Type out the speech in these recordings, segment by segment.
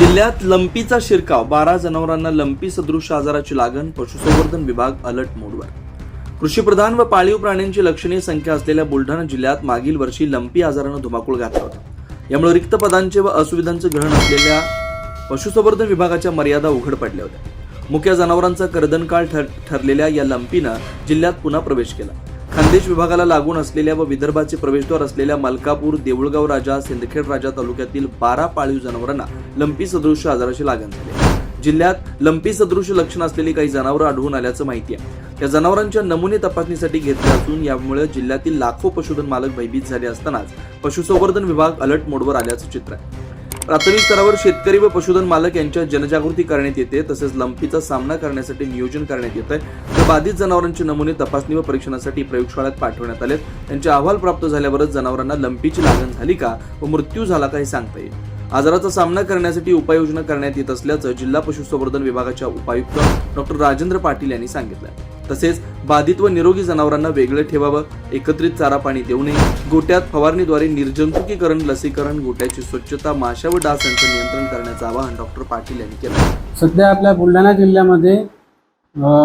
जिल्ह्यात लंपीचा शिरकाव. बारा जनावरांना लंपी सदृश आजाराची लागण पशुसंवर्धन विभाग अलर्ट मोडवर. कृषीप्रधान व पाळीव प्राण्यांची लक्षणीय संख्या असलेल्या बुलढाणा जिल्ह्यात मागील वर्षी लंपी आजारानं धुमाकूळ घातला होता. यामुळे रिक्त पदांचे व असुविधांचे ग्रहण असलेल्या पशुसंवर्धन विभागाच्या मर्यादा उघड पडल्या होत्या. मुख्य जनावरांचा कर्दनकाळ ठर ठरलेल्या या लंपीनं जिल्ह्यात पुन्हा प्रवेश केला. खानदेश विभागाला लागून असलेल्या व विदर्भाचे प्रवेशद्वार असलेल्या मलकापूर देऊळगाव राजा सिंदखेड राजा तालुक्यातील बारा पाळीव जनावरांना लंपी सदृश आजाराची लागण झाली. जिल्ह्यात लंपी सदृश लक्षण असलेली काही जनावरं आढळून आल्याचं माहिती आहे. त्या जनावरांच्या नमुने तपासणीसाठी घेतले असून यामुळे जिल्ह्यातील लाखो पशुधन मालक भयभीत झाले असतानाच पशुसंवर्धन विभाग अलर्ट मोडवर आल्याचं चित्र आहे. प्राथमिक स्तरावर शेतकरी व पशुधन मालक यांच्या जनजागृती करण्यात येते तसेच लंपीचा सामना करण्यासाठी नियोजन करण्यात येत आहे तर बाधित जनावरांचे नमुने तपासणी व परीक्षणासाठी प्रयोगशाळेत पाठवण्यात आलेत. त्यांचे अहवाल प्राप्त झाल्यावरच जनावरांना लंपीची लागण झाली का व मृत्यू झाला का हे सांगता येईल. आजाराचा सामना करण्यासाठी उपाययोजना करण्यात येत असल्याचं जिल्हा पशुसंवर्धन विभागाच्या उपायुक्त डॉक्टर राजेंद्र पाटील यांनी सांगितलं तसेच बाधित व निरोगी जनावरांना वेगळं ठेवावं एकत्रित चारा पाणी देऊ नये गोट्यात फवारणीद्वारे निर्जंतुकीकरण लसीकरण गोट्याची स्वच्छता माशा व डास यांचं नियंत्रण करण्याचं आवाहन डॉक्टर पाटील यांनी केलं. सध्या आपल्या बुलढाणा जिल्ह्यामध्ये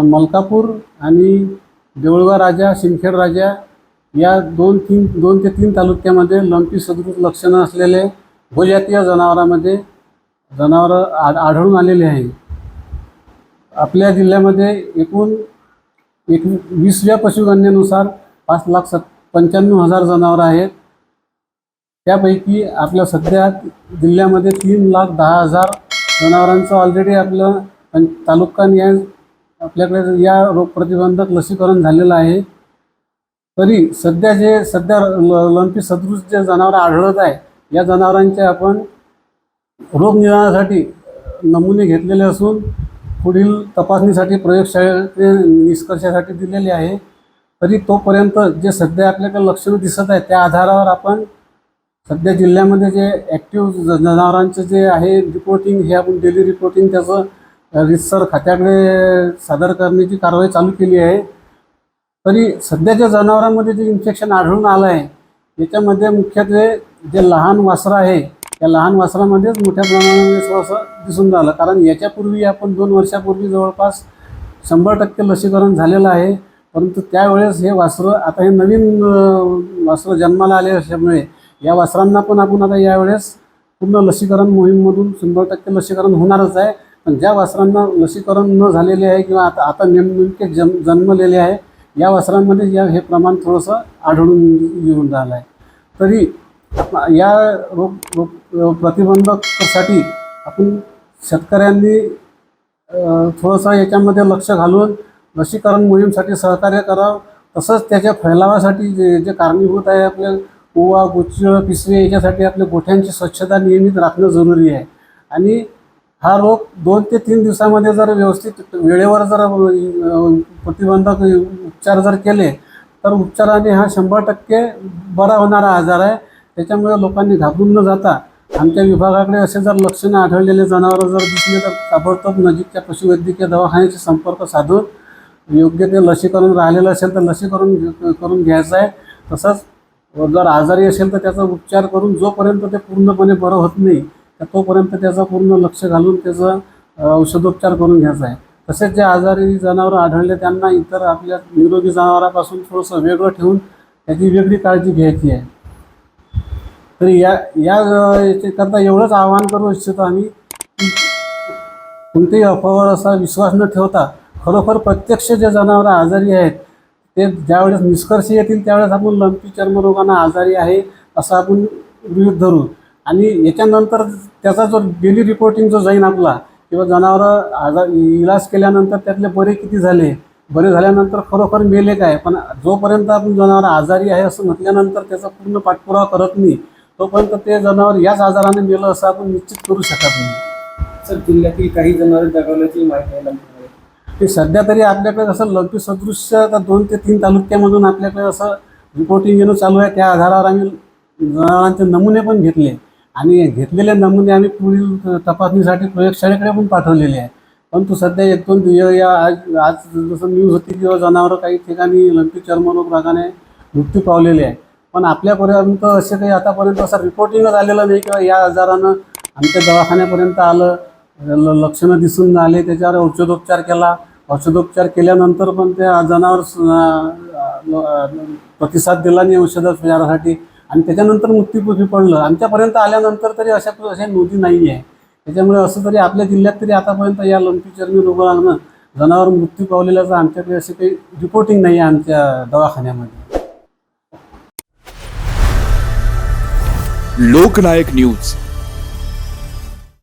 मलकापूर आणि देऊळगाव राजा सिंदखेड राजा या दोन तीन दोन ते तीन तालुक्यामध्ये लंपी सदृश लक्षणं असलेले भूजातीय जनावरामध्ये जनावरं आढ आढळून आलेले आहे. आपल्या जिल्ह्यामध्ये एकूण एक वीसव्या पशुगणनेनुसार पाच लाख सत् पंच्याण्णव हजार जनावरं आहेत. त्यापैकी आपल्या सध्या जिल्ह्यामध्ये तीन लाख दहा हजार जनावरांचं ऑलरेडी आपलं पं- तालुका न्याय आपल्याकडे या रोग प्रतिबंधक लसीकरण झालेलं आहे. तरी सध्या जे सध्या ल- लंपी सदृश जे जनावरं आढळत आहे या जनावरांचे आपण रोग निदानासाठी नमुने घेतलेले असून पुढील तपासणीसाठी प्रयोगशाळेचे निष्कर्षासाठी दिलेले आहे. तरी तोपर्यंत जे सध्या आपल्याकडे लक्षणं दिसत आहेत त्या आधारावर आपण सध्या जिल्ह्यामध्ये जे ॲक्टिव्ह जनावरांचं जे आहे रिपोर्टिंग हे आपण डेली रिपोर्टिंग त्याचं रितसर खात्याकडे सादर करण्याची कारवाई चालू केली आहे. तरी सध्याच्या जनावरांमध्ये जे इन्फेक्शन आढळून आलं आहे याच्यामध्ये मुख्यत्वे जे लहान वासरं आहे त्या लहान वासरामध्येच मोठ्या प्रमाणामध्ये थोडंसं दिसून राहिलं. कारण याच्यापूर्वी आपण दोन वर्षापूर्वी जवळपास शंभर टक्के लसीकरण झालेलं आहे. परंतु त्यावेळेस हे वासरं आता हे नवीन वासरं जन्माला आले असल्यामुळे या वासरांना पण आपण आता यावेळेस पूर्ण लसीकरण मोहीममधून शंभर टक्के लसीकरण होणारच आहे. पण ज्या वासरांना लसीकरण न झालेले आहे किंवा आता आता नेमके जन्म जन्मलेले आहे या वासरांमध्ये या हे प्रमाण थोडंसं आढळून येऊन राहिलं आहे. तरी या रोग रोग प्रतिबंधकसाठी आपण शेतकऱ्यांनी थोडंसं याच्यामध्ये लक्ष घालून लसीकरण मोहीमसाठी सहकार्य करावं. तसंच त्याच्या फैलावासाठी जे जे कारणीभूत आहे आपल्या ओवा गुच्छ पिसवे याच्यासाठी आपल्या गोठ्यांची स्वच्छता नियमित राखणं जरुरी आहे. आणि हा रोग दोन ते तीन दिवसामध्ये जर व्यवस्थित वेळेवर जर प्रतिबंधक उपचार जर केले तर उपचाराने हा शंभर टक्के बरा होणारा आजार आहे. त्याच्यामुळे लोकांनी घाबरून न जाता आमच्या विभागाकडे असे जर लक्षणं आढळलेले जनावरं जर दिसले तर ताबडतोब नजीकच्या पशुवैद्यकीय दवाखान्याशी संपर्क साधून योग्य ते लसीकरण राहिलेलं असेल तर लसीकरण घे- करून घ्यायचं आहे. तसंच जर आजारी असेल तर त्याचा उपचार करून जोपर्यंत ते पूर्णपणे बरं होत नाही तोपर्यंत त्याचा पूर्ण लक्ष घालून त्याचं औषधोपचार करून घ्यायचा आहे. तसेच जे आजारी जनावरं आढळले त्यांना इतर आपल्या निरोगी जनावरांपासून थोडंसं वेगळं ठेवून त्याची वेगळी काळजी घ्यायची आहे. तर या या अ, एवढंच आवाहन करू इच्छितो आम्ही कोणत्याही अफवावर असा विश्वास न ठेवता खरोखर प्रत्यक्ष जे जनावरं आजारी आहेत ते ज्यावेळेस निष्कर्ष येतील त्यावेळेस आपण लंपी चर्मरोगांना आजारी आहे असं आपण गृहित धरू. आणि याच्यानंतर त्याचा जो डेली रिपोर्टिंग जो जाईन आपला किंवा जनावरं आजार इलाज केल्यानंतर त्यातले बरे किती झाले बरे झाल्यानंतर खरोखर मेले काय पण जोपर्यंत आपण जनावर आजारी आहे असं म्हटल्यानंतर त्याचा पूर्ण पाठपुरावा करत नाही तोपर्यंत ते जनावर याच आजाराने मेलं असं आपण निश्चित करू शकत नाही. सर जिल्ह्यातील काही जनावर दगावल्याची माहिती ते सध्या तरी आपल्याकडे असं लघु सदृश्य आता दोन ते तीन तालुक्यामधून आपल्याकडे असं रिपोर्टिंग येणं चालू आहे. त्या आधारावर आम्ही जनावरांचे नमुने पण घेतले. आणि घेतलेले नमुने आम्ही पुढील तपासणीसाठी प्रयोगशाळेकडे पण पाठवलेले आहे. परंतु सध्या एक दोन या आज आज जसं न्यूज होती किंवा जनावरं काही ठिकाणी लंपी चर्मरोग रागाने मृत्यू पावलेले आहे. पण आपल्यापर्यंत असे काही आतापर्यंत असं रिपोर्टिंगच आलेलं नाही किंवा या आजारानं आमच्या दवाखान्यापर्यंत आलं. ल- लक्षणं दिसून आले. त्याच्यावर औषधोपचार केला. औषधोपचार केल्यानंतर पण त्या जनावर स- प्रतिसाद दिला नाही औषधोपचारासाठी आणि त्याच्यानंतर मृत्यूमुखी पडलं. आमच्यापर्यंत आल्यानंतर तरी अशा अशा नोंदी नाही आहे त्याच्यामुळे असं तरी आपल्या जिल्ह्यात तरी आतापर्यंत या लंपी चर्मी रोगानं जनावर मृत्यू पावलेल्याचं आमच्याकडे असे काही रिपोर्टिंग नाही आहे आमच्या दवाखान्यामध्ये. लोकनायक न्यूज.